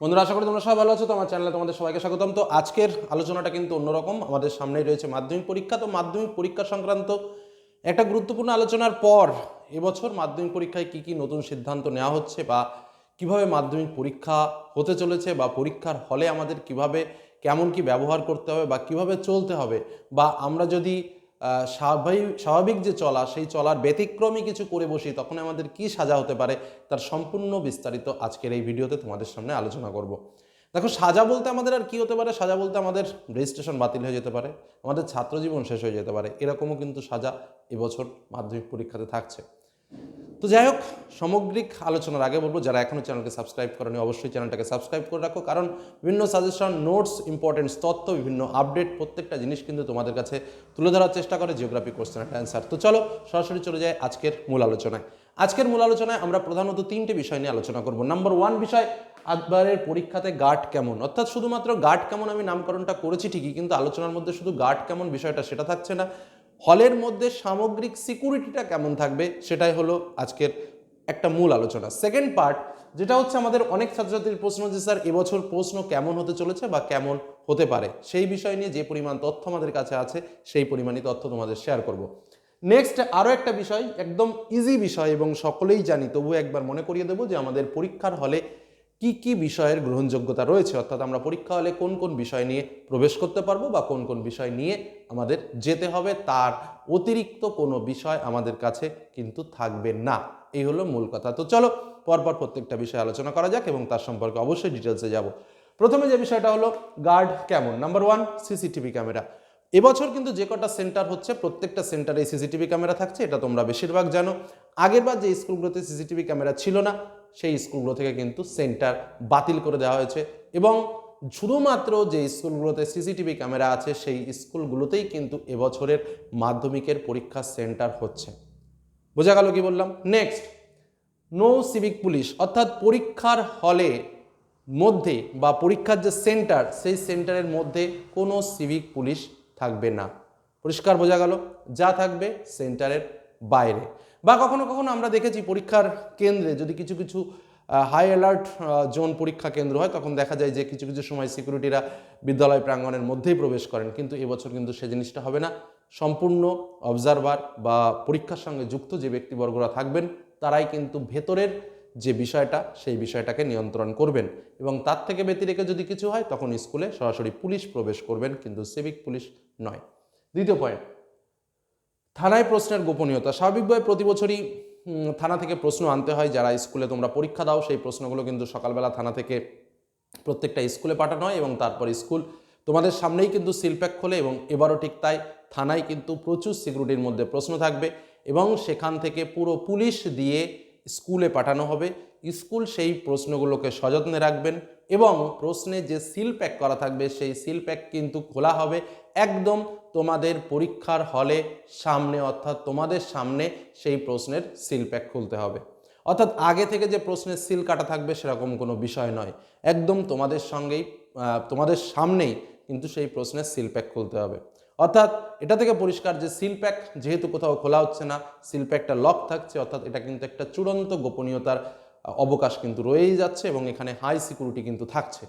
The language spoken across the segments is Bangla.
বন্ধুরা, আশা করি তোমরা সবাই ভালো আছো। তো আমার চ্যানেলে তোমাদের সবাইকে স্বাগতম। তো আজকের আলোচনাটা কিন্তু অন্যরকম। আমাদের সামনেই রয়েছে মাধ্যমিক পরীক্ষা। তো মাধ্যমিক পরীক্ষা সংক্রান্ত একটা গুরুত্বপূর্ণ আলোচনার পর এবছর মাধ্যমিক পরীক্ষায় কি কি নতুন সিদ্ধান্ত নেওয়া হচ্ছে বা কীভাবে মাধ্যমিক পরীক্ষা হতে চলেছে বা পরীক্ষার হলে আমাদের কীভাবে, কেমন কি ব্যবহার করতে হবে বা কীভাবে চলতে হবে বা আমরা যদি স্বাভাবিক স্বাভাবিক যে চলা, সেই চলার ব্যতিক্রমী কিছু করে বসি তখন আমাদের কি সাজা হতে পারে তার সম্পূর্ণ বিস্তারিত আজকের এই ভিডিওতে তোমাদের সামনে আলোচনা করব। দেখো, সাজা বলতে আমাদের আর কি হতে পারে? সাজা বলতে আমাদের রেজিস্ট্রেশন বাতিল হয়ে যেতে পারে, আমাদের ছাত্র জীবন শেষ হয়ে যেতে পারে। এরকমও কিন্তু সাজা এবছর মাধ্যমিক পরীক্ষাতে থাকছে। তো যাই হোক, সামগ্রিক আলোচনার আগে বলব, যারা এখনও চ্যানেলকে সাবস্ক্রাইব করেনি, অবশ্যই চ্যানেলটাকে সাবস্ক্রাইব করে রাখো। কারণ বিভিন্ন সাজেশন, নোটস ইম্পর্টেন্টস তথ্য, বিভিন্ন আপডেট, প্রত্যেকটা জিনিস কিন্তু তোমাদের কাছে তুলে ধরার চেষ্টা করে জিওগ্রাফি কোশ্চেন অ্যান্সার তো চলো, সরাসরি চলে যায় আজকের মূল আলোচনায়। আজকের মূল আলোচনায় আমরা প্রধানত তিনটে বিষয় নিয়ে আলোচনা করব। নাম্বার ওয়ান বিষয় একবারের পরীক্ষাতে গার্ড কেমন? অর্থাৎ শুধুমাত্র গার্ড কেমন আমি নামকরণটা করেছি ঠিকই, কিন্তু আলোচনার মধ্যে শুধু গার্ড কেমন বিষয়টা সেটা থাকছে না। হলের মধ্যে সামগ্রিক সিকিউরিটিটা কেমন থাকবে সেটাই হলো আজকের একটা মূল আলোচনা। সেকেন্ড পার্ট, যেটা হচ্ছে আমাদের অনেক ছাত্রছাত্রীর প্রশ্ন যে, স্যার, এবছর প্রশ্ন কেমন হতে চলেছে বা কেমন হতে পারে? সেই বিষয় নিয়ে যে পরিমাণ তথ্য আমাদের কাছে আছে, সেই পরিমাণই তথ্য তোমাদের শেয়ার করব। নেক্সট আরও একটা বিষয়, একদম ইজি বিষয় এবং সকলেই জানি তবু একবার মনে করিয়ে দেবো যে, আমাদের পরীক্ষার হলে কি কি বিষয়ের গ্রহণযোগ্যতা রয়েছে? অর্থাৎ আমরা পরীক্ষা হলে কোন কোন বিষয় নিয়ে প্রবেশ করতে পারব বা কোন কোন বিষয় নিয়ে আমাদের যেতে হবে? তার অতিরিক্ত কোনো বিষয় আমাদের কাছে কিন্তু থাকবে না। এই হলো মূল কথা। তো চলো পরপর প্রত্যেকটা বিষয়ে আলোচনা করা যাক এবং তার সম্পর্কে অবশ্যই ডিটেলসে যাব। প্রথমে যে বিষয়টা হলো গার্ড কেমন? নাম্বার ওয়ান সিসিটিভি ক্যামেরা এবছর কিন্তু যে কটা সেন্টার হচ্ছে, প্রত্যেকটা সেন্টারে সিসিটিভি ক্যামেরা থাকছে, এটা তোমরা বেশিরভাগ জানো। আগেরবার যে স্কুলগুলোতে সিসিটিভি ক্যামেরা ছিল না সেই স্কুলগুলো থেকে কিন্তু সেন্টার বাতিল করে দেওয়া হয়েছে এবং শুধুমাত্র যে স্কুলগুলোতে সিসিটিভি ক্যামেরা আছে, সেই স্কুলগুলোতেই কিন্তু এবছরের মাধ্যমিকের পরীক্ষা সেন্টার হচ্ছে। বোঝা গেল কি বললাম? নেক্সট নো সিভিক পুলিশ অর্থাৎ পরীক্ষার হলে মধ্যে বা পরীক্ষার যে সেন্টার, সেই সেন্টারের মধ্যে কোনো সিভিক পুলিশ থাকবে না। পরিষ্কার বোঝা গেল? যা থাকবে সেন্টারের বাইরে। বা কখনো কখনো আমরা দেখেছি পরীক্ষার কেন্দ্রে যদি কিছু কিছু হাই অ্যালার্ট জোন পরীক্ষা কেন্দ্র হয়, তখন দেখা যায় যে কিছু কিছু সময় সিকিউরিটিরা বিদ্যালয় প্রাঙ্গণের মধ্যেই প্রবেশ করেন। কিন্তু এবছর কিন্তু সে জিনিসটা হবে না। সম্পূর্ণ অবজারভার বা পরীক্ষার সঙ্গে যুক্ত যে ব্যক্তিবর্গরা থাকবেন, তারাই কিন্তু ভেতরের যে বিষয়টা, সেই বিষয়টাকে নিয়ন্ত্রণ করবেন। এবং তার থেকে ব্যতিরেকে যদি কিছু হয়, তখন স্কুলে সরাসরি পুলিশ প্রবেশ করবেন, কিন্তু সিভিক পুলিশ নয়। দ্বিতীয় পয়েন্ট থানায় প্রশ্নের গোপনীয়তা। স্বাভাবিকভাবে প্রতি বছরই থানা থেকে প্রশ্ন আনতে হয়, যারা স্কুলে তোমরা পরীক্ষা দাও, সেই প্রশ্নগুলো কিন্তু সকালবেলা থানা থেকে প্রত্যেকটা স্কুলে পাঠানো হয় এবং তারপর স্কুল তোমাদের সামনেই কিন্তু সিলপ্যাক খোলে এবং এবারও ঠিক তাই থানায় কিন্তু প্রচুর সিকিউরিটির মধ্যে প্রশ্ন থাকবে এবং সেখান থেকে পুরো পুলিশ দিয়ে স্কুলে পাঠানো হবে। স্কুল সেই প্রশ্নগুলোকে সযত্নে রাখবেন এবং প্রশ্নে যে সিল প্যাক করা থাকবে, সেই সিল প্যাক কিন্তু খোলা হবে একদম তোমাদের পরীক্ষার হলে সামনে, অর্থাৎ তোমাদের সামনে সেই প্রশ্নের সিল প্যাক খুলতে হবে। অর্থাৎ আগে থেকে যে প্রশ্নের সিল কাটা থাকবে সেরকম কোনো বিষয় নয়। একদম তোমাদের সঙ্গেই তোমাদের সামনেই কিন্তু সেই প্রশ্নের সিল প্যাক খুলতে হবে। অর্থাৎ এটা থেকে পরিষ্কার যে সিল প্যাক যেহেতু কোথাও খোলা হচ্ছে না সিল প্যাকটা লক থাকছে, অর্থাৎ এটা কিন্তু একটা চূড়ান্ত গোপনীয়তার অবকাশ কিন্তু রয়েই যাচ্ছে এবং এখানে হাই সিকিউরিটি কিন্তু থাকছে।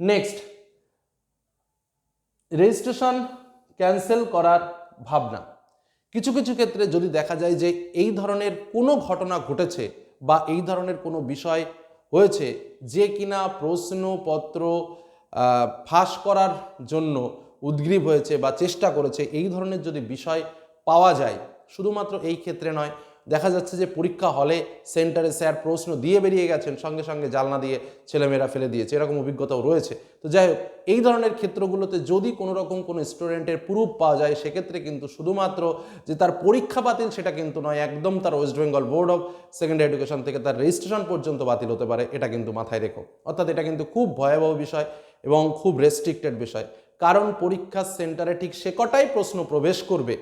নেক্সট রেজিস্ট্রেশন ক্যান্সেল করার ভাবনা। কিছু কিছু ক্ষেত্রে যদি দেখা যায় যে এই ধরনের কোনো ঘটনা ঘটেছে বা এই ধরনের কোনো বিষয় হয়েছে যে কিনা প্রশ্নপত্র ফাঁস করার জন্য উদ্গ্রীব হয়েছে বা চেষ্টা করেছে, এই ধরনের যদি বিষয় পাওয়া যায়, শুধুমাত্র এই ক্ষেত্রে নয় দেখা যাচ্ছে যে পরীক্ষা হলে সেন্টারে স্যার প্রশ্ন দিয়ে বেরিয়ে গেছেন, সঙ্গে সঙ্গে জালনা দিয়ে ছেলেমেয়েরা ফেলে দিয়েছে। এরকম অভিজ্ঞতাও রয়েছে। তো যাই হোক, এই ধরনের ক্ষেত্রগুলোতে যদি কোনো রকম কোনো স্টুডেন্টের প্রুফ পাওয়া যায়, সেক্ষেত্রে কিন্তু শুধুমাত্র যে তার পরীক্ষা বাতিল সেটা কিন্তু নয়, একদম তার West Bengal board of secondary education থেকে তার রেজিস্ট্রেশন পর্যন্ত বাতিল হতে পারে, এটা কিন্তু মাথায় রেখো। অর্থাৎ এটা কিন্তু খুব ভয়াবহ বিষয় এবং খুব রেস্ট্রিক্টেড বিষয়। কারণ পরীক্ষার সেন্টারে ঠিক সে কটাই প্রশ্ন প্রবেশ করবে,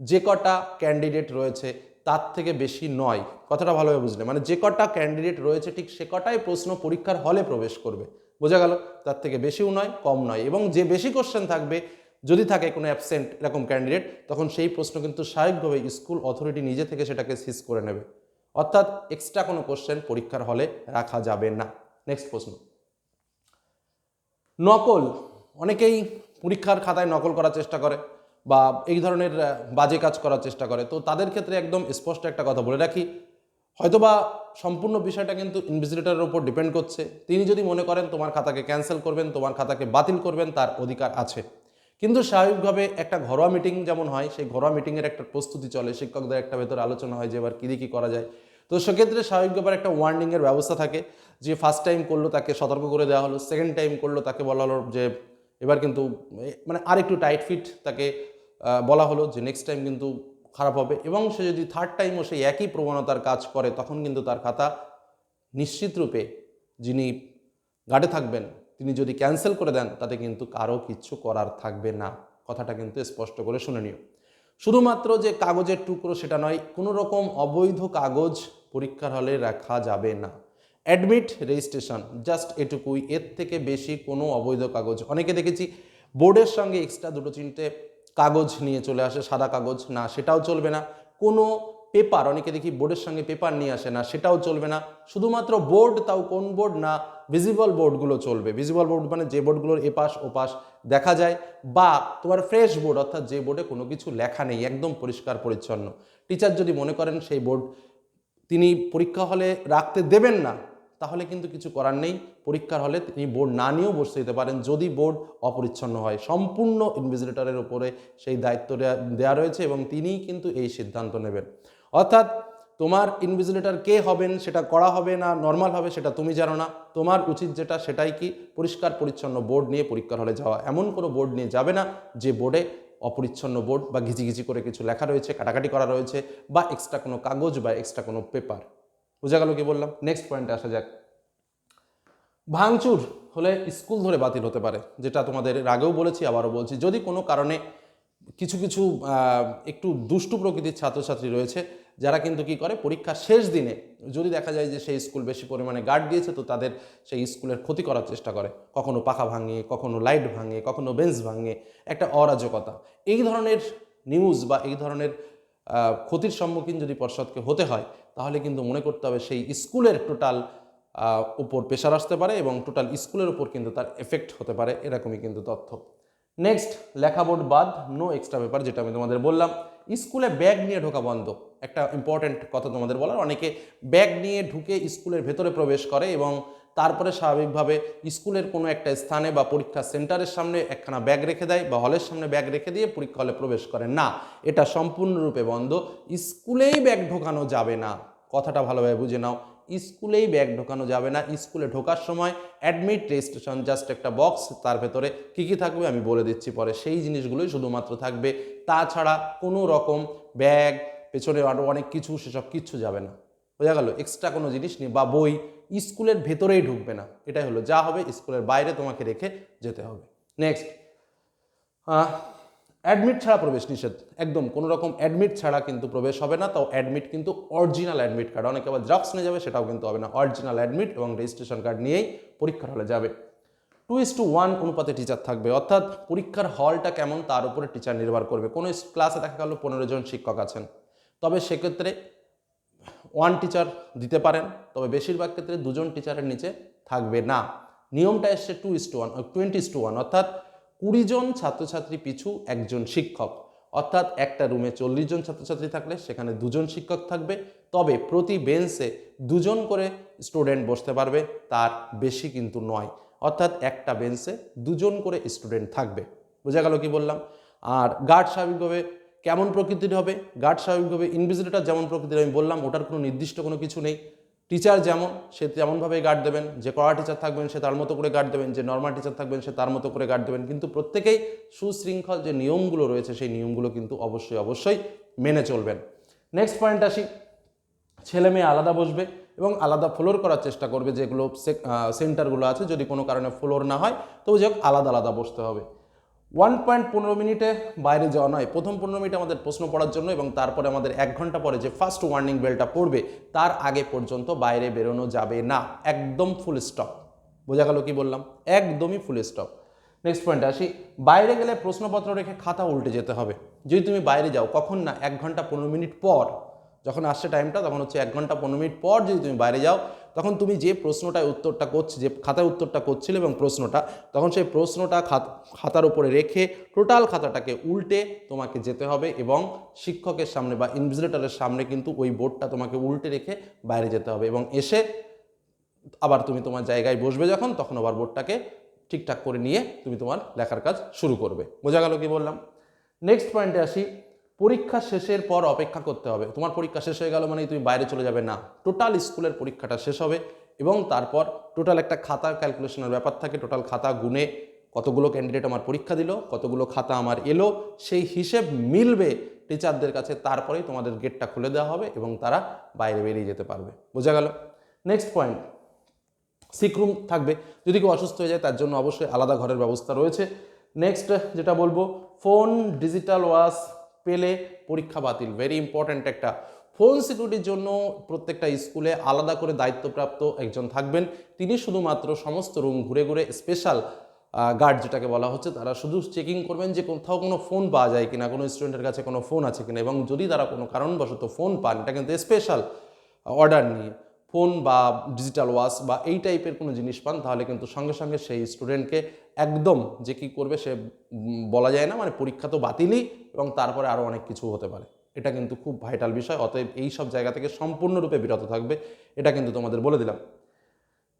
যে কটা ক্যান্ডিডেট রয়েছে তার থেকে বেশি নয়। কথাটা ভালোভাবে বুঝলে। মানে যে কটা ক্যান্ডিডেট রয়েছে, ঠিক সে কটাই প্রশ্ন পরীক্ষার হলে প্রবেশ করবে। বোঝা গেল? তার থেকে বেশিও নয়, কম নয়। এবং যে বেশি কোশ্চেন থাকবে, যদি থাকে কোনো অ্যাবসেন্ট এরকম ক্যান্ডিডেট তখন সেই প্রশ্ন কিন্তু স্বাভাবিকভাবে স্কুল অথরিটি নিজে থেকে সেটাকে সিজ করে নেবে। অর্থাৎ এক্সট্রা কোনো কোশ্চেন পরীক্ষার হলে রাখা যাবে না। নেক্সট প্রশ্ন। নকল। অনেকেই পরীক্ষার খাতায় নকল করার চেষ্টা করে। বা এই ধরনের বাজে কাজ করার চেষ্টা করে। তো তাদের ক্ষেত্রে একদম স্পষ্ট একটা কথা বলে রাখি। হয়তোবা সম্পূর্ণ বিষয়টা কিন্তু ইনভিজিলেটরের উপর ডিপেন্ড করছে। তিনি যদি মনে করেন তোমার খাতাকে ক্যান্সেল করবেন, তোমার খাতাকে বাতিল করবেন, তার অধিকার আছে। কিন্তু স্বাভাবিকভাবে একটা ঘরোয়া মিটিং যেমন হয়, সেই ঘরোয়া মিটিংয়ের একটা প্রস্তুতি চলে, শিক্ষকদের একটা ভেতর আলোচনা হয় যে এবার কী কী করা যায়। তো সেক্ষেত্রে স্বাভাবিকভাবে একটা ওয়ার্নিংয়ের ব্যবস্থা থাকে যে ফার্স্ট টাইম করল তাকে সতর্ক করে দেওয়া হলো সেকেন্ড টাইম করল তাকে বলা হলো যে এবার কিন্তু মানে আর একটু টাইট ফিট তাকে বলা হলো যে নেক্সট টাইম কিন্তু খারাপ হবে এবং সে যদি থার্ড টাইমও সেই একই প্রবণতার কাজ করে, তখন কিন্তু তার খাতা নিশ্চিত রূপে যিনি গার্ডে থাকবেন, তিনি যদি ক্যান্সেল করে দেন, তাতে কিন্তু কারও কিচ্ছু করার থাকবে না। কথাটা কিন্তু স্পষ্ট করে শুনে নিও। শুধুমাত্র যে কাগজের টুকরো সেটা নয়, কোনো রকম অবৈধ কাগজ পরীক্ষার হলে রাখা যাবে না। অ্যাডমিট রেজিস্ট্রেশন জাস্ট এটুকুই। এর থেকে বেশি কোনো অবৈধ কাগজ, অনেকে দেখেছি, বোর্ডের সঙ্গে এক্সট্রা দুটো তিনটে কাগজ নিয়ে চলে আসে, সাদা কাগজ। না, সেটাও চলবে না। কোনো পেপার, অনেকে দেখি বোর্ডের সঙ্গে পেপার নিয়ে আসে, না, সেটাও চলবে না। শুধুমাত্র বোর্ড, তাও কোন বোর্ড? না ভিজিবল বোর্ডগুলো চলবে। ভিজিবল বোর্ড মানে যে বোর্ডগুলোর এপাশ, ওপাশ দেখা যায় বা তোমার ফ্রেশ বোর্ড অর্থাৎ যে বোর্ডে কোনো কিছু লেখা নেই, একদম পরিষ্কার, পরিচ্ছন্ন। টিচার যদি মনে করেন সেই বোর্ড তিনি পরীক্ষা হলে রাখতে দেবেন না তাহলে কিন্তু কিছু করার নেই। পরীক্ষার হলে তিনি বোর্ড না নিয়েও বসতে দিতে পারেন যদি বোর্ড অপরিচ্ছন্ন হয়। সম্পূর্ণ ইনভিজিলেটরের উপরে সেই দায়িত্ব দেয়া- দেয়া রয়েছে এবং তিনিই কিন্তু এই সিদ্ধান্ত নেবেন। অর্থাৎ তোমার ইনভিজিলেটর কে হবেন, সেটা করা হবে না নর্মাল হবে সেটা তুমি জানো না। তোমার উচিত যেটা সেটাই কি? পরিষ্কার পরিচ্ছন্ন বোর্ড নিয়ে পরীক্ষার হলে যাওয়া। এমন কোনো বোর্ড নিয়ে যাবে না যে বোর্ডে অপরিচ্ছন্ন বোর্ড বা ঘিচিঘিচি করে কিছু লেখা রয়েছে, কাটাকাটি করা রয়েছে বা এক্সট্রা কোনো কাগজ বা এক্সট্রা কোনো পেপার বোঝা গেল কি বললাম? নেক্সট পয়েন্টে আসা যাক। ভাঙচুর হলে স্কুল ধরে বাতিল হতে পারে, যেটা তোমাদের আগেও বলেছি, আবারও বলছি। যদি কোনো কারণে কিছু কিছু একটু দুষ্টু প্রকৃতির ছাত্রছাত্রী রয়েছে, যারা কিন্তু কি করে? পরীক্ষার শেষ দিনে যদি দেখা যায় যে সেই স্কুল বেশি পরিমাণে গার্ড দিয়েছে, তো তাদের সেই স্কুলের ক্ষতি করার চেষ্টা করে। কখনো পাখা ভাঙে, কখনো লাইট ভাঙে, কখনো বেঞ্চ ভাঙে, একটা অরাজকতা। এই ধরনের নিউজ বা এই ধরনের ক্ষতির সম্মুখীন যদি পর্ষদকে হতে হয় তাহলে কিন্তু মনে করতে হবে সেই স্কুলের টোটাল উপর প্রেশার আসতে পারে এবং টোটাল স্কুলের উপর কিন্তু তার এফেক্ট হতে পারে, এরকমই কিন্তু তথ্য। নেক্সট লেখা বোর্ড বাদ নো এক্সট্রা পেপার যেটা আমি তোমাদের বললাম। স্কুলে ব্যাগ নিয়ে ঢোকা বন্ধ। একটা ইম্পর্ট্যান্ট কথা তোমাদের বলার, অনেকে ব্যাগ নিয়ে ঢুকে স্কুলের ভেতরে প্রবেশ করে এবং তারপরে স্বাভাবিকভাবে স্কুলের কোনো একটা স্থানে বা পরীক্ষা সেন্টারের সামনে একখানা ব্যাগ রেখে দেয় বা হলের সামনে ব্যাগ রেখে দিয়ে পরীক্ষা হলে প্রবেশ করে। না, এটা সম্পূর্ণরূপে বন্ধ। স্কুলেই ব্যাগ ঢোকানো যাবে না। কথাটা ভালোভাবে বুঝে নাও। স্কুলেই ব্যাগ ঢোকানো যাবে না। স্কুলে ঢোকার সময় অ্যাডমিট রেজিস্ট্রেশন জাস্ট একটা বক্স তার ভেতরে কী কী থাকবে আমি বলে দিচ্ছি পরে। সেই জিনিসগুলোই শুধুমাত্র থাকবে। তাছাড়া কোনো রকম ব্যাগ, পেছনে আরও অনেক কিছু, সেসব কিচ্ছু যাবে না। বোঝা গেল? এক্সট্রা কোনো জিনিস নেই বা বই স্কুলের ভেতরেই ঢুকবে না। এটাই হলো, যা হবে স্কুলের বাইরে তোমাকে রেখে যেতে হবে। নেক্সট অ্যাডমিট ছাড়া প্রবেশ নিষেধ। একদম কোনো রকম অ্যাডমিট ছাড়া কিন্তু প্রবেশ হবে না। তাও অ্যাডমিট কিন্তু অরিজিনাল অ্যাডমিট কার্ড অনেকে আবার জেরক্স নিয়ে যাবে, সেটাও কিন্তু হবে না। অরিজিনাল অ্যাডমিট এবং রেজিস্ট্রেশন কার্ড নিয়েই পরীক্ষার হলে যাবে। টু ইস টু ওয়ান অনুপাতে টিচার থাকবে। অর্থাৎ পরীক্ষার হলটা কেমন, তার উপরে টিচার নির্ভর করবে। কোনো ক্লাসে দেখা গেল পনেরো জন শিক্ষক আছেন। তবে সেক্ষেত্রে ওয়ান টিচার দিতে পারেন, তবে বেশিরভাগ ক্ষেত্রে দুজন টিচারের নিচে থাকবে না। নিয়মটা এসছে two is to one twenty to one অর্থাৎ কুড়ি জন ছাত্রছাত্রী পিছু একজন শিক্ষক। অর্থাৎ একটা রুমে চল্লিশ জন ছাত্রছাত্রী থাকলে সেখানে দুজন শিক্ষক থাকবে, তবে প্রতি বেঞ্চে দুজন করে স্টুডেন্ট বসতে পারবে, তার বেশি কিন্তু নয়। অর্থাৎ একটা বেঞ্চে দুজন করে স্টুডেন্ট থাকবে। বোঝা গেল কি বললাম? আর গার্ড স্বাভাবিকভাবে কেমন প্রকৃতির হবে? গার্ড স্বাভাবিকভাবে ইনভিজিলেটর যেমন প্রকৃতির, আমি বললাম, ওটার কোনো নির্দিষ্ট কোনো কিছু নেই। টিচার যেমন, সে তেমনভাবে গার্ড দেবেন। যে কড়া টিচার থাকবেন, সে তার মতো করে গার্ড দেবেন। যে নর্মাল টিচার থাকবেন, সে তার মতো করে গার্ড দেবেন। কিন্তু প্রত্যেকেই সুশৃঙ্খল যে নিয়মগুলো রয়েছে, সেই নিয়মগুলো কিন্তু অবশ্যই অবশ্যই মেনে চলবেন। নেক্সট পয়েন্ট আসি। ছেলে মেয়ে আলাদা বসবে এবং আলাদা ফ্লোর করার চেষ্টা করবে, যেগুলো সেন্টারগুলো আছে। যদি কোনো কারণে ফ্লোর না হয়, তবু যাক আলাদা আলাদা বসতে হবে। ওয়ান পয়েন্ট পনেরো মিনিটে বাইরে যাওয়া নয়। প্রথম পনেরো মিনিট আমাদের প্রশ্ন পড়ার জন্য এবং তারপরে আমাদের এক ঘণ্টা পরে যে ফার্স্ট ওয়ার্নিং বেলটা পড়বে, তার আগে পর্যন্ত বাইরে বেরোনো যাবে না। একদম ফুল স্টপ বোঝা গেল কি বললাম? একদমই ফুল স্টপ নেক্সট পয়েন্ট আসি। বাইরে গেলে প্রশ্নপত্র রেখে খাতা উল্টে যেতে হবে। যদি তুমি বাইরে যাও, কখন না? এক ঘণ্টা পনেরো মিনিট পর। যখন আসছে টাইমটা তখন হচ্ছে এক ঘণ্টা পনেরো মিনিট পর যদি তুমি বাইরে যাও তখন তুমি যে প্রশ্নটায় উত্তরটা করছি, যে খাতায় উত্তরটা করছিলে এবং প্রশ্নটা, তখন সেই প্রশ্নটা খাত- খাতার উপরে রেখে টোটাল খাতাটাকে উল্টে তোমাকে যেতে হবে এবং শিক্ষকের সামনে বা ইনভিজিলেটরের সামনে কিন্তু ওই বোর্ডটা তোমাকে উল্টে রেখে বাইরে যেতে হবে এবং এসে আবার তুমি তোমার জায়গায় বসবে যখন, তখন আবার বোর্ডটাকে ঠিকঠাক করে নিয়ে তুমি তোমার লেখার কাজ শুরু করবে। বোঝা গেল কি বললাম? নেক্সট পয়েন্টে আসি। পরীক্ষা শেষের পর অপেক্ষা করতে হবে। তোমার পরীক্ষা শেষ হয়ে গেল মানে তুমি বাইরে চলে যাবে। না টোটাল স্কুলের পরীক্ষাটা শেষ হবে এবং তারপর টোটাল একটা খাতা ক্যালকুলেশনের ব্যাপার থাকে। টোটাল খাতা গুনে কতগুলো ক্যান্ডিডেট আমার পরীক্ষা দিল, কতগুলো খাতা আমার এলো, সেই হিসেব মিলবে টিচারদের কাছে। তারপরেই তোমাদের গেটটা খুলে দেওয়া হবে এবং তারা বাইরে বেরিয়ে যেতে পারবে। বোঝা গেল? নেক্সট পয়েন্ট সিক রুম থাকবে। যদি কেউ অসুস্থ হয়ে যায়, তার জন্য অবশ্যই আলাদা ঘরের ব্যবস্থা রয়েছে। নেক্সট যেটা বলব ফোন ডিজিটাল ওয়াশ পেলে পরীক্ষা বাতিল। ভেরি ইম্পর্ট্যান্ট একটা। ফোন সিকিউরিটির জন্য প্রত্যেকটা স্কুলে আলাদা করে দায়িত্বপ্রাপ্ত একজন থাকবেন। তিনি শুধুমাত্র সমস্ত রুম ঘুরে ঘুরে স্পেশাল গার্ড যেটাকে বলা হচ্ছে, তারা শুধু চেকিং করবেন যে কোথাও কোনো ফোন পাওয়া যায় কিনা, কোনো স্টুডেন্টের কাছে কোনো ফোন আছে কিনা। এবং যদি তারা কোনো কারণবশত ফোন পান, এটা কিন্তু স্পেশাল অর্ডার নিয়ে। ফোন বা ডিজিটাল ওয়াচ বা এই টাইপের কোনো জিনিস পান, তাহলে কিন্তু সঙ্গে সঙ্গে সেই স্টুডেন্টকে একদম যে কী করবে সে বলা যায় না মানে পরীক্ষা তো বাতিলই এবং তারপরে আরও অনেক কিছু হতে পারে। এটা কিন্তু খুব ভাইটাল বিষয়, অতএব এই সব জায়গা থেকে সম্পূর্ণরূপে বিরত থাকবে, এটা কিন্তু তোমাদের বলে দিলাম।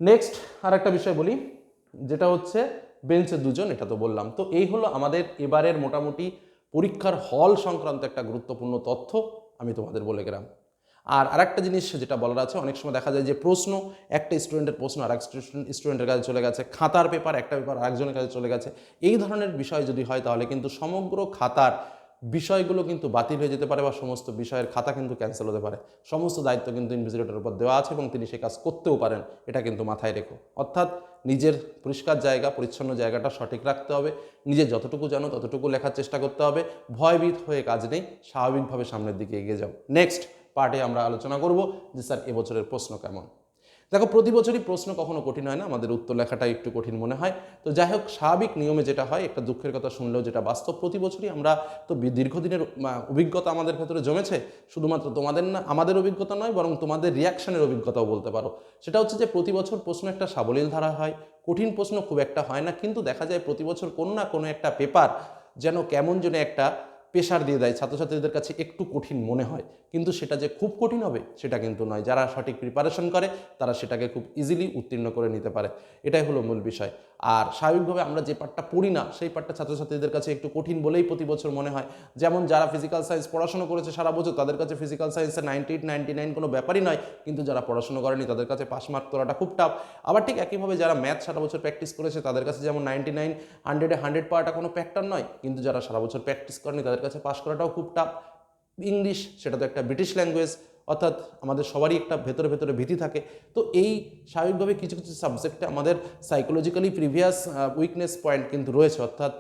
নেক্সট আর একটা বিষয় বলি, যেটা হচ্ছে বেঞ্চে দুজন, এটা তো বললাম। তো এই হলো আমাদের এবারের মোটামুটি পরীক্ষার হল সংক্রান্ত একটা গুরুত্বপূর্ণ তথ্য, আমি তোমাদের বলে গেলাম। আর আরেকটা জিনিস যেটা বলার আছে, অনেক সময় দেখা যায় যে প্রশ্ন, একটা স্টুডেন্টের প্রশ্ন আর এক স্টুডেন্টের কাছে চলে গেছে, খাতার পেপার একটা পেপার আরেকজনের কাছে চলে গেছে। এই ধরনের বিষয় যদি হয় তাহলে কিন্তু সমগ্র খাতার বিষয়গুলো কিন্তু বাতিল হয়ে যেতে পারে বা সমস্ত বিষয়ের খাতা কিন্তু ক্যান্সেল হতে পারে। সমস্ত দায়িত্ব কিন্তু ইনভিজিলেটরের উপর দেওয়া আছে এবং তিনি সে কাজ করতেও পারেন, এটা কিন্তু মাথায় রেখো। অর্থাৎ নিজের পরিষ্কার জায়গা, পরিচ্ছন্ন জায়গাটা সঠিক রাখতে হবে, নিজে যতটুকু জানো ততটুকু লেখার চেষ্টা করতে হবে, ভয়ভীত হয়ে কাজ নেই, স্বাভাবিকভাবে সামনের দিকে এগিয়ে যাও। নেক্সট পার্টে আমরা আলোচনা করব যে স্যার, এবছরের প্রশ্ন কেমন? দেখো, প্রতি বছরই প্রশ্ন কখনো কঠিন হয় না, আমাদের উত্তর লেখাটা একটু কঠিন মনে হয়। তো যাই হোক, স্বাভাবিক নিয়মে যেটা হয়, একটা দুঃখের কথা শুনলেও যেটা বাস্তব, প্রতি বছরই আমরা তো দীর্ঘদিনের অভিজ্ঞতা আমাদের ভেতরে জমেছে, শুধুমাত্র তোমাদের না, আমাদের অভিজ্ঞতা নয়, বরং তোমাদের রিয়াকশনের অভিজ্ঞতাও বলতে পারো। সেটা হচ্ছে যে, প্রতি বছর প্রশ্ন একটা সাবলীল ধারা হয়, কঠিন প্রশ্ন খুব একটা হয় না, কিন্তু দেখা যায় প্রতি বছর কোনো না কোনো একটা পেপার যেন কেমন যেন একটা প্রেশার দিয়ে দেয়, ছাত্রছাত্রীদের কাছে একটু কঠিন মনে হয়। কিন্তু সেটা যে খুব কঠিন হবে, সেটা কিন্তু নয়। যারা সঠিক প্রিপারেশন করে, তারা সেটাকে খুব ইজিলি উত্তীর্ণ করে নিতে পারে। এটাই হলো মূল বিষয়। আর স্বাভাবিকভাবে আমরা যে পাঠটা পড়ি না, সেই পাঠটা ছাত্রছাত্রীদের কাছে একটু কঠিন বলেই প্রতি বছর মনে হয়। যেমন যারা ফিজিক্যাল সায়েন্স পড়াশোনা করেছে সারা বছর, তাদের কাছে ফিজিক্যাল সায়েন্সে নাইনটি এইট নাইনটি নাইন কোনো ব্যাপারই নয়। কিন্তু যারা পড়াশোনা করেনি, তাদের কাছে পাস মার্ক তোলাটা খুব টাফ আবার ঠিক একইভাবে যারা ম্যাথ সারা বছর প্র্যাকটিস করেছে, তাদের কাছে যেমন নাইনটি নাইন হান্ড্রেডে হান্ড্রেড পাওয়াটা কোনো ফ্যাক্টর নয়। কিন্তু যারা সারা বছর প্র্যাকটিস করেনি, তাদের কাছে পাস করাটাও খুব টাফ ইংলিশ সেটা তো একটা ব্রিটিশ ল্যাঙ্গুয়েজ অর্থাৎ আমাদের সবারই একটা ভেতরে ভেতরে ভীতি থাকে। তো এই স্বাভাবিকভাবে কিছু কিছু সাবজেক্টে আমাদের সাইকোলজিক্যালি প্রিভিয়াস উইকনেস পয়েন্ট কিন্তু রয়েছে। অর্থাৎ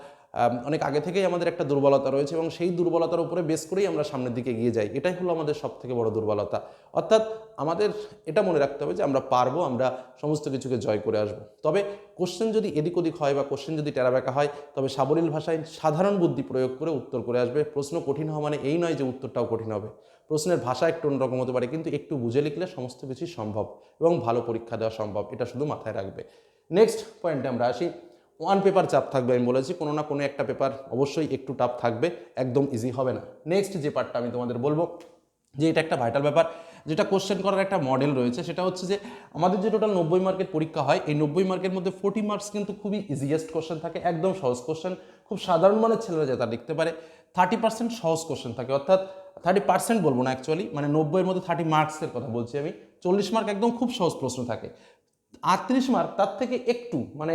অনেক আগে থেকেই আমাদের একটা দুর্বলতা রয়েছে এবং সেই দুর্বলতার উপরে বেস করেই আমরা সামনের দিকে এগিয়ে যাই। এটাই হলো আমাদের সব থেকে বড় দুর্বলতা। অর্থাৎ আমাদের এটা মনে রাখতে হবে যে আমরা পারব, আমরা সমস্ত কিছুকে জয় করে আসব। তবে কোশ্চেন যদি এদিক ওদিক হয় বা কোশ্চেন যদি টেরাবেকা হয়, তবে সাবলীল ভাষায় সাধারণ বুদ্ধি প্রয়োগ করে উত্তর করে আসবে। প্রশ্ন কঠিন হওয়া মানে এই নয় যে উত্তরটাও কঠিন হবে। প্রশ্নের ভাষা একটু অন্যরকম হতে পারে, কিন্তু একটু বুঝে লিখলে সমস্ত কিছুই সম্ভব এবং ভালো পরীক্ষা দেওয়া সম্ভব, এটা শুধু মাথায় রাখবে। নেক্সট পয়েন্টে আমরা আসি। ওয়ান পেপার চাপ থাকবে, আমি বলেছি, কোনো না কোনো একটা পেপার অবশ্যই একটু টাফ থাকবে, একদম ইজি হবে না। নেক্সট যে পার্টটা আমি তোমাদের বলব, যে এটা একটা ভাইটাল ব্যাপার, যেটা কোশ্চেন করার একটা মডেল রয়েছে, সেটা হচ্ছে যে আমাদের যে টোটাল নব্বই মার্কের পরীক্ষা হয়, এই নব্বই মার্কের মধ্যে ফোর্টি মার্কস কিন্তু খুবই ইজিয়েস্ট কোশ্চেন থাকে, একদম সহজ কোশ্চেন খুব সাধারণ মানের ছেলেরা যেটা লিখতে পারে থার্টি পার্সেন্ট সহজ কোশ্চেন থাকে, অর্থাৎ থার্টি পার্সেন্ট বলব না অ্যাকচুয়ালি মানে নব্বইয়ের মধ্যে থার্টি মার্কসের কথা বলছি আমি, চল্লিশ মার্ক একদম খুব সহজ প্রশ্ন থাকে। আটত্রিশ মার্ক তার থেকে একটু মানে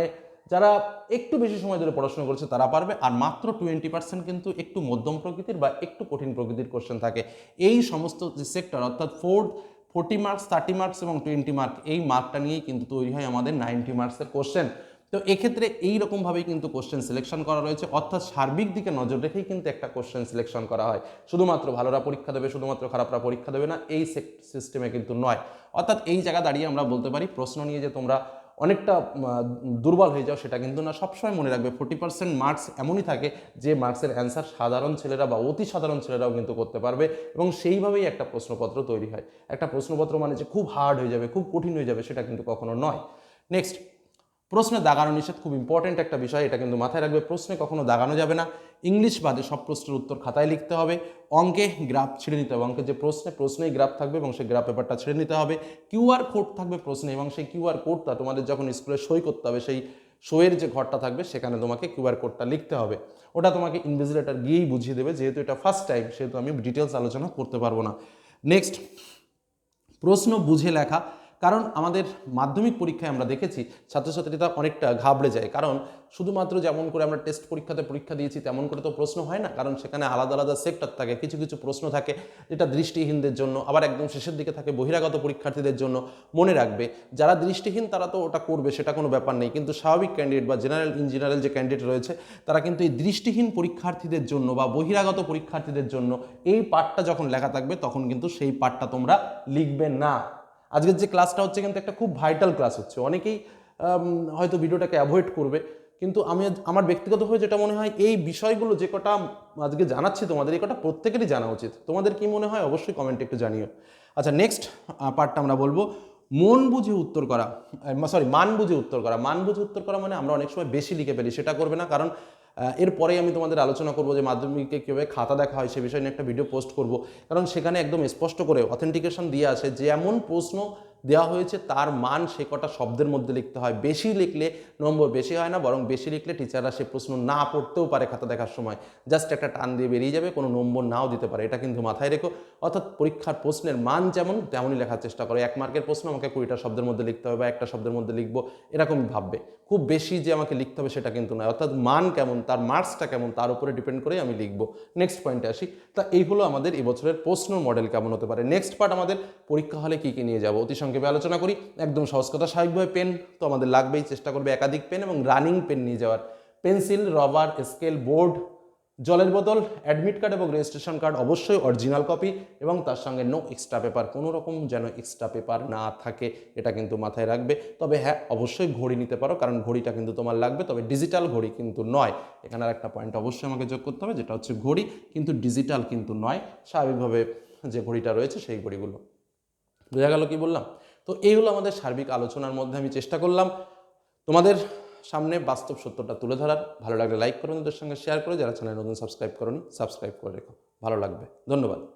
যারা একটু বেশি সময় ধরে পড়াশোনা করছে, তারা পারবে। আর মাত্র টোয়েন্টি পার্সেন্ট কিন্তু একটু মধ্যম প্রকৃতির বা একটু কঠিন প্রকৃতির কোশ্চেন থাকে। এই সমস্ত যে সেক্টর অর্থাৎ fourth forty marks thirty marks এবং টোয়েন্টি মার্ক এই মার্কটা নিয়েই কিন্তু তৈরি হয় আমাদের নাইনটি মার্কসের কোশ্চেন তো এক্ষেত্রে এই রকমভাবেই কিন্তু কোশ্চেন সিলেকশন করা রয়েছে। অর্থাৎ সার্বিক দিকে নজর রেখেই কিন্তু একটা কোশ্চেন সিলেকশন করা হয়। শুধুমাত্র ভালোরা পরীক্ষা দেবে, শুধুমাত্র খারাপরা পরীক্ষা দেবে না, এই সিস্টেমে কিন্তু নয়। অর্থাৎ এই জায়গা দাঁড়িয়ে আমরা বলতে পারি, প্রশ্ন নিয়ে যে তোমরা অনেকটা দুর্বল হয়ে যাও সেটা কিন্তু না। সবসময় মনে রাখবে ফোর্টি পার্সেন্ট মার্কস এমনই থাকে যে মার্কসের অ্যান্সার সাধারণ ছেলেরা বা অতি সাধারণ ছেলেরাও কিন্তু করতে পারবে এবং সেইভাবেই একটা প্রশ্নপত্র তৈরি হয়। একটা প্রশ্নপত্র মানে যে খুব হার্ড হয়ে যাবে, খুব কঠিন হয়ে যাবে সেটা কিন্তু কখনো নয়। নেক্সট প্রশ্নে দাগানো নিষেধ খুব ইম্পর্টেন্ট একটা বিষয়, এটা কিন্তু মাথায় রাখবে। প্রশ্নে কখনো দাগানো যাবে না। ইংলিশ বাদে সব প্রশ্নের উত্তর খাতায় লিখতে হবে। অঙ্কে গ্রাফ ছেড়ে নিতে হবে। অঙ্কের যে প্রশ্নে, প্রশ্নেই গ্রাফ থাকবে এবং সেই গ্রাফ পেপারটা ছেড়ে নিতে হবে। কিউআর কোড থাকবে প্রশ্নে এবং সেই কিউআর কোডটা তোমাদের যখন স্কুলে সই করতে হবে, সেই সইয়ের যে ঘরটা থাকবে, সেখানে তোমাকে কিউআর কোডটা লিখতে হবে। ওটা তোমাকে ইনভিজিলেটার গিয়েই বুঝিয়ে দেবে। যেহেতু এটা ফার্স্ট টাইম সেহেতু আমি ডিটেলস আলোচনা করতে পারব না। নেক্সট প্রশ্ন বুঝে লেখা। কারণ আমাদের মাধ্যমিক পরীক্ষায় আমরা দেখেছি ছাত্রছাত্রীরা অনেকটা ঘাবড়ে যায়। কারণ শুধুমাত্র যেমন করে আমরা টেস্ট পরীক্ষাতে পরীক্ষা দিয়েছি, তেমন করে তো প্রশ্ন হয় না। কারণ সেখানে আলাদা আলাদা সেক্টর থাকে, কিছু কিছু প্রশ্ন থাকে যেটা দৃষ্টিহীনদের জন্য, আবার একদম শেষের দিকে থাকে বহিরাগত পরীক্ষার্থীদের জন্য মনে রাখবে। যারা দৃষ্টিহীন তারা তো ওটা করবে, সেটা কোনো ব্যাপার নেই। কিন্তু স্বাভাবিক ক্যান্ডিডেট বা জেনারেল ইন যে ক্যান্ডিডেট রয়েছে, তারা কিন্তু এই দৃষ্টিহীন পরীক্ষার্থীদের জন্য বা বহিরাগত পরীক্ষার্থীদের জন্য এই পাঠটা যখন লেখা থাকবে, তখন কিন্তু সেই পাঠটা তোমরা লিখবে না। আজকের যে ক্লাসটা হচ্ছে কিন্তু একটা খুব ভাইটাল ক্লাস হচ্ছে। অনেকেই হয়তো ভিডিওটাকে অ্যাভয়েড করবে, কিন্তু আমি আমার ব্যক্তিগতভাবে যেটা মনে হয়, এই বিষয়গুলো যে কটা আজকে জানাচ্ছি তোমাদের, এই কটা প্রত্যেকেরই জানা উচিত। তোমাদের কি মনে হয়? অবশ্যই কমেন্টে একটু জানিও। আচ্ছা নেক্সট পার্টটা আমরা বলব, মন বুঝে উত্তর করা সরি মান বুঝে উত্তর করা। মান বুঝে উত্তর করা মানে আমরা অনেক সময় বেশি লিখে ফেলি, সেটা করবে না, কারণ আহ, এরপরেই আমি তোমাদের আলোচনা করব যে মাধ্যমিকে কীভাবে খাতা দেখা হয় সে বিষয় নিয়ে একটা ভিডিও পোস্ট করব। কারণ সেখানে একদম স্পষ্ট করে অথেন্টিকেশন দিয়ে আছে যে এমন প্রশ্ন দেওয়া হয়েছে তার মান সে কটা শব্দের মধ্যে লিখতে হয়। বেশি লিখলে নম্বর বেশি হয় না বরং বেশি লিখলে টিচাররা সে প্রশ্ন না পড়তেও পারে খাতা দেখার সময়। জাস্ট একটা টান দিয়ে বেরিয়ে যাবে কোনো নম্বর নাও দিতে পারে। এটা কিন্তু মাথায় রেখো। অর্থাৎ পরীক্ষার প্রশ্নের মান যেমন তেমনই লেখার চেষ্টা করো। এক মার্কের প্রশ্ন আমাকে কুড়িটা শব্দের মধ্যে লিখতে হবে বা একটা শব্দের মধ্যে লিখব এরকমই ভাববে। খুব বেশি যে আমাকে লিখতে হবে সেটা কিন্তু নয়। অর্থাৎ মান কেমন, তার মার্কসটা কেমন, তার উপরে ডিপেন্ড করেই আমি লিখব। নেক্সট পয়েন্টে আসি। তা এই হলো আমাদের এবছরের প্রশ্ন মডেল কেমন হতে পারে। নেক্সট পার্ট আমাদের পরীক্ষা হলে কী কী নিয়ে যাব অতি সংক্ষেপে আলোচনা করি। একদম সহজ কথা, স্বাভাবিকভাবে পেন তো আমাদের লাগবেই। চেষ্টা করবে একাধিক পেন এবং রানিং পেন নিয়ে যাওয়ার। পেন্সিল, রবার, স্কেল, বোর্ড জলের বোতল অ্যাডমিট কার্ড এবং রেজিস্ট্রেশন কার্ড অবশ্যই অরিজিনাল কপি এবং তার সঙ্গে নো এক্সট্রা পেপার কোনো রকম যেন এক্সট্রা পেপার না থাকে, এটা কিন্তু মাথায় রাখবে। তবে হ্যাঁ অবশ্যই ঘড়ি নিতে পারো, কারণ ঘড়িটা কিন্তু তোমার লাগবে, তবে ডিজিটাল ঘড়ি কিন্তু নয়। এখানে আর একটা পয়েন্ট অবশ্যই আমাকে যোগ করতে হবে, যেটা হচ্ছে ঘড়ি, কিন্তু ডিজিটাল কিন্তু নয়। স্বাভাবিকভাবে যে ঘড়িটা রয়েছে, সেই ঘড়িগুলো। বোঝা গেল কি বললাম? তো এই হলো আমাদের সার্বিক আলোচনার মধ্যে আমি চেষ্টা করলাম। তোমাদের সামনে বাস্তব সত্যটা তুলে ধরার। ভালো লাগলে লাইক করুন, ওদের সঙ্গে শেয়ার করে যারা চ্যানেল নতুন সাবস্ক্রাইব করুন সাবস্ক্রাইব করে রেখো। ভালো লাগবে। ধন্যবাদ।